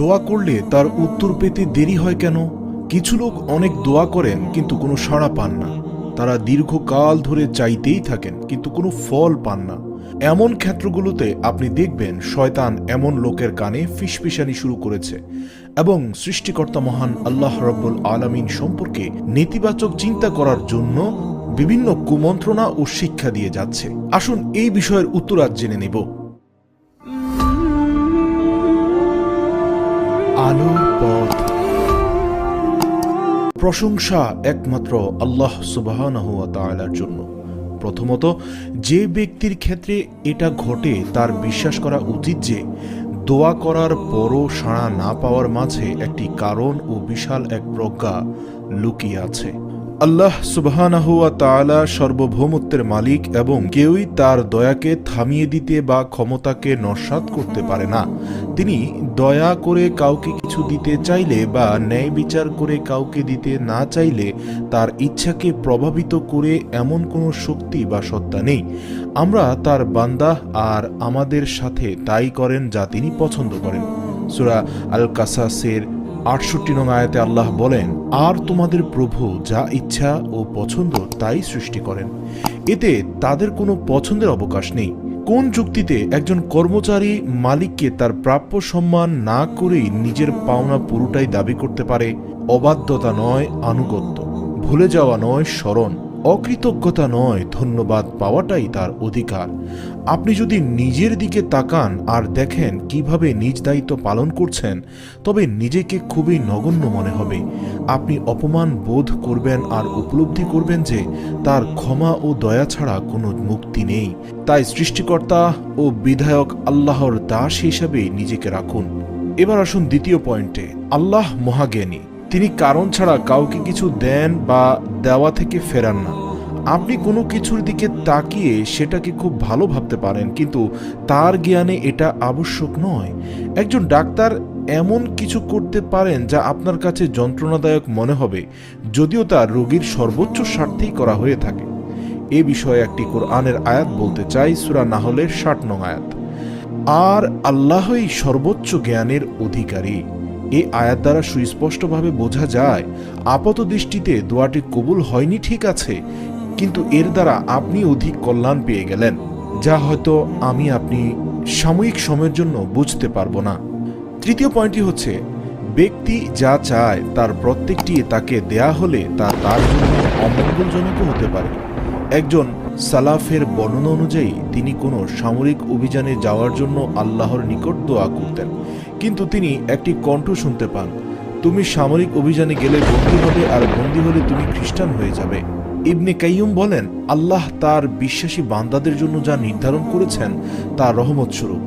দোয়া করলে তার উত্তর পেতে দেরি হয় কেন? কিছু লোক অনেক দোয়া করেন, কিন্তু কোনো সাড়া পান না। তারা দীর্ঘকাল ধরে চাইতেই থাকেন, কিন্তু কোনো ফল পান না। এমন ক্ষেত্রগুলোতে আপনি দেখবেন, শয়তান এমন লোকের কানে ফিসফিসানি শুরু করেছে এবং সৃষ্টিকর্তা মহান আল্লাহ রব্বুল আলামিন সম্পর্কে নেতিবাচক চিন্তা করার জন্য বিভিন্ন কুমন্ত্রণা ও শিক্ষা দিয়ে যাচ্ছে। আসুন এই বিষয়ের উত্তর আজ জেনে নেব। পথ। প্রশংসা একমাত্র আল্লাহ সুবাহ জন্য। প্রথমত, যে ব্যক্তির ক্ষেত্রে এটা ঘটে, তার বিশ্বাস করা উচিত যে, দোয়া করার পরও সাড়া না পাওয়ার মাঝে একটি কারণ ও বিশাল এক প্রজ্ঞা লুকিয়ে আছে। আল্লাহ সুবহানাহু ওয়া তাআলা সার্বভৌমত্বের মালিক এবং কেউই তার দয়াকে থামিয়ে দিতে বা ক্ষমতাকে নস্বাত করতে পারে না। তিনি দয়া করে কাউকে কিছু দিতে চাইলে বা ন্যায় বিচার করে কাউকে দিতে না চাইলে তার ইচ্ছাকে প্রভাবিত করে এমন কোনো শক্তি বা সত্তা নেই। আমরা তার বান্দা আর আমাদের সাথে তাই করেন যা তিনি পছন্দ করেন। সুরা আল কাসাসের আটষট্টি নং আয়াতে আল্লাহ বলেন, আর তোমাদের প্রভু যা ইচ্ছা ও পছন্দ তাই সৃষ্টি করেন। এতে তাদের কোনো পছন্দের অবকাশ নেই। কোন যুক্তিতে একজন কর্মচারী মালিককে তার প্রাপ্য সম্মান না করেই নিজের পাওনা পুরোটাই দাবি করতে পারে, অবাধ্যতা নয়, আনুগত্য। ভুলে যাওয়া নয়, স্মরণ। অকৃতজ্ঞতা নয়, ধন্যবাদ পাওয়াটাই তার অধিকার। আপনি যদি নিজের দিকে তাকান আর দেখেন কীভাবে নিজ দায়িত্ব পালন করছেন, তবে নিজেকে খুবই নগণ্য মনে হবে। আপনি অপমান বোধ করবেন আর উপলব্ধি করবেন যে তার ক্ষমা ও দয়া ছাড়া কোনো মুক্তি নেই। তাই সৃষ্টিকর্তা ও বিধায়ক আল্লাহর দাস হিসাবে নিজেকে রাখুন। এবার আসুন দ্বিতীয় পয়েন্টে, আল্লাহ মহাজ্ঞানী। তিনি কারণ ছাড়া কাউকে কিছু দেন বা দেওয়া থেকে ফেরান না। আপনি কোনো কিছুর দিকে তাকিয়ে সেটাকে খুব ভালো ভাবতে পারেন, কিন্তু তার জ্ঞানে এটা আবশ্যক নয়। একজন ডাক্তার এমন কিছু করতে পারেন যা আপনার কাছে যন্ত্রণাদায়ক মনে হবে, যদিও তা রোগীর সর্বোচ্চ স্বার্থেই করা হয়ে থাকে। এ বিষয়ে একটি কোরআনের আয়াত বলতে চাই, সুরা নাহলের ষাট নং আয়াত। আর আল্লাহই সর্বোচ্চ জ্ঞানের অধিকারী। এই আয়াত দ্বারা সুস্পষ্টভাবে বোঝা যায় আপাত দৃষ্টিতে দোয়াটি কবুল হয়নি ঠিক আছে, কিন্তু এর দ্বারা আপনি অধিক কল্যাণ পেয়ে গেলেন, যা হয়তো আমি আপনি সাময়িক সময়ের জন্য বুঝতে পারব না। তৃতীয় পয়েন্টটি হচ্ছে, ব্যক্তি যা চায় তার প্রত্যেকটি তাকে দেয়া হলে তা তার জন্য অমঙ্গলজনকও হতে পারে। একজন সালাফের বর্ণনা অনুযায়ী তিনি কোনো সামরিক অভিযানে যাওয়ার জন্য আল্লাহর নিকট দোয়া করতেন। কিন্তু তিনি একটি কণ্ঠ শুনতে পান, তুমি সামরিক অভিযানে গেলে বন্দী হবে আর বন্দী হলে তুমি খ্রিস্টান হয়ে যাবে। ইবনে কাইয়ুম বলেন, আল্লাহ তার বিশ্বাসী বান্দাদের জন্য যা নির্ধারণ করেছেন তা রহমত স্বরূপ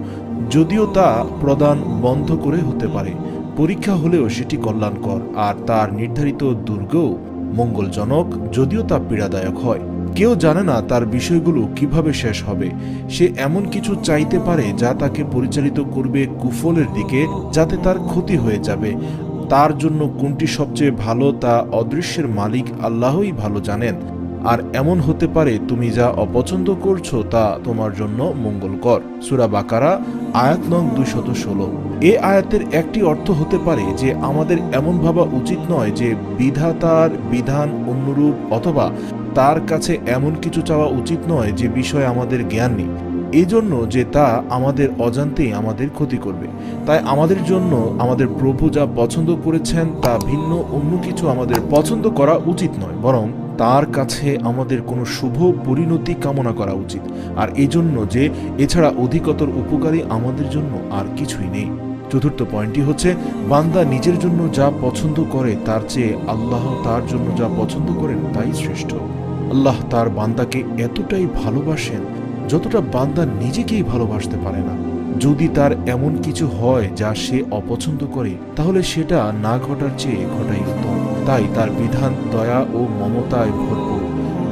যদিও তা প্রদান বন্ধ করে হতে পারে, পরীক্ষা হলেও সেটি কল্যাণকর, আর তার নির্ধারিত দুর্গও মঙ্গলজনক, যদিও তা পীড়াদায়ক হয়। কেউ জানে না তার বিষয়গুলো কীভাবে শেষ হবে। সে এমন কিছু চাইতে পারে যা তাকে পরিচালিত করবে কুফলের দিকে, যাতে তার ক্ষতি হয়ে যাবে। তার জন্য কোনটি সবচেয়ে ভালো তা অদৃশ্যের মালিক আল্লাহই ভালো জানেন। আর এমন হতে পারে তুমি যা অপছন্দ করছ তা তোমার জন্য মঙ্গলকর। সুরা বাকারা, আয়াত নং দুইশত ষোলো। এ আয়াতের একটি অর্থ হতে পারে যে আমাদের এমন ভাবা উচিত নয় যে বিধাতার বিধান অন্যরূপ অথবা তার কাছে এমন কিছু চাওয়া উচিত নয় যে বিষয়ে আমাদের জ্ঞান নেই। এজন্য যে তা আমাদের অজান্তেই আমাদের ক্ষতি করবে। তাই আমাদের জন্য আমাদের প্রভু যা পছন্দ করেছেন তা ভিন্ন অন্য কিছু আমাদের পছন্দ করা উচিত নয়, বরং তার কাছে আমাদের কোনো শুভ পরিণতি কামনা করা উচিত। আর এজন্য যে, এছাড়া অধিকতর উপকারী আমাদের জন্য আর কিছুই নেই। চতুর্থ পয়েন্টটি হচ্ছে, বান্দা নিজের জন্য যা পছন্দ করে তার চেয়ে আল্লাহ তার জন্য যা পছন্দ করেন তাই শ্রেষ্ঠ। আল্লাহ তার বান্দাকে এতটাই ভালোবাসেন, যতটা বান্দা নিজেকেই ভালোবাসতে পারে না। যদি তার এমন কিছু হয় যা সে অপছন্দ করে, তাহলে সেটা না ঘটার চেয়ে ঘটাই উত্তম। তাই তার বিধান, দয়া ও মমতায় ভরপুর।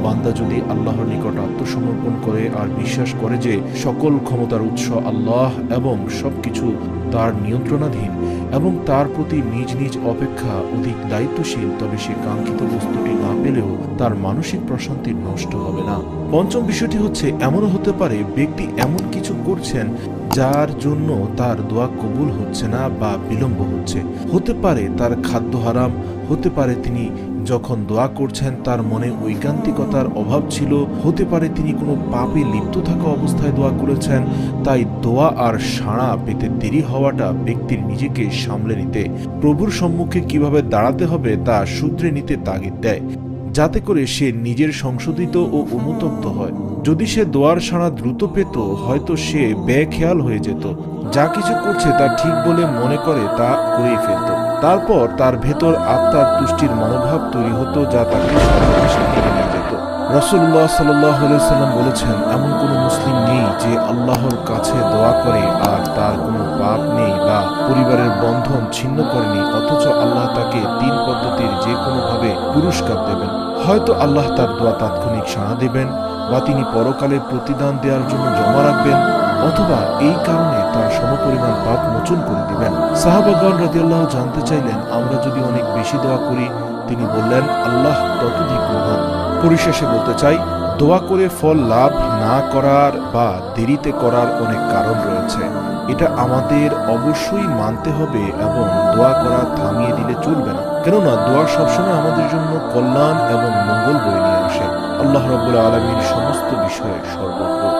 বান্দা যদি আল্লাহর নিকট আত্মসমর্পণ করে আর বিশ্বাস করে যে সকল ক্ষমতার উৎস আল্লাহ এবং সবকিছু তার নিয়ন্ত্রণাধীন এবং তার প্রতি নিজ নিজ অপেক্ষা অধিক দায়িত্বশীল, তবে সে কাঙ্ক্ষিত বস্তুটি না পেলেও তার মানসিক প্রশান্তি নষ্ট হবে না। পঞ্চম বিষয়টি হচ্ছে, এমনও হতে পারে ব্যক্তি এমন কিছু করছেন যার জন্য তার দোয়া কবুল হচ্ছে না বা বিলম্ব হচ্ছে। হতে পারে তার খাদ্য হারাম হতে পারে তিনি যখন দোয়া করছেন, তার মনে ঐকান্তিকতার অভাব ছিল। হতে পারে তিনি কোনো পাপে লিপ্ত থাকা অবস্থায় দোয়া করেছেন, তাই দোয়া আর সাড়া পেতে দেরি হওয়াটা ব্যক্তির নিজেকে সামলে নিতে। প্রভুর সম্মুখে কীভাবে দাঁড়াতে হবে তা সূত্রে নিতে তাগিদ দেয়। যাতে করে সে নিজের সংশোধিত ও অনুতপ্ত হয়। যদি সে দোয়ার সাড়া দ্রুত পেত, হয়তো সে বেখেয়াল হয়ে যেত। যা কিছু করছে তা ঠিক বলে মনে করে তা করেই ফেলত। তারপর তার ভেতর আত্মার তুষ্টির মনোভাব তৈরি হতো যা তাকে সর্বনাশে নিয়ে যেত। রসুল্লাহ সাল্লাম বলেছেন, এমন কোনো যে আল্লাহর কাছে দোয়া করে আর তার কোনো পাপ নেই বা পরিবারের বন্ধন ছিন্ন করেনি, অথচ আল্লাহ তাকে তিন পদ্ধতির যে কোনোভাবে পুরস্কার দেবেন। হয়তো আল্লাহ তার দোয়া তাৎক্ষণিক সাড়া দেবেন বা তিনি পরকালে প্রতিদান দেওয়ার জন্য জমা রাখবেন, অথবা এই কারণে তার সমপরিমাণ পাপ মোচন করে দিবেন। সাহাবাগণ রাদিয়াল্লাহু জানতে চাইলেন, আমরা যদি অনেক বেশি দোয়া করি, তিনি বললেন, আল্লাহ ততোধিক মহান। পরিশেষে বলতে চাই, দোয়া করে ফল লাভ না করার বা দেরিতে করার অনেক কারণ রয়েছে। এটা আমাদের অবশ্যই মানতে হবে এবং দোয়া করা থামিয়ে দিলে চলবে না। কেননা দোয়া সবসময় আমাদের জন্য কল্যাণ এবং মঙ্গল বয়ে নিয়ে আসে। আল্লাহ রবুল্লা আলমীর সমস্ত বিষয়ে সর্বজ্ঞ।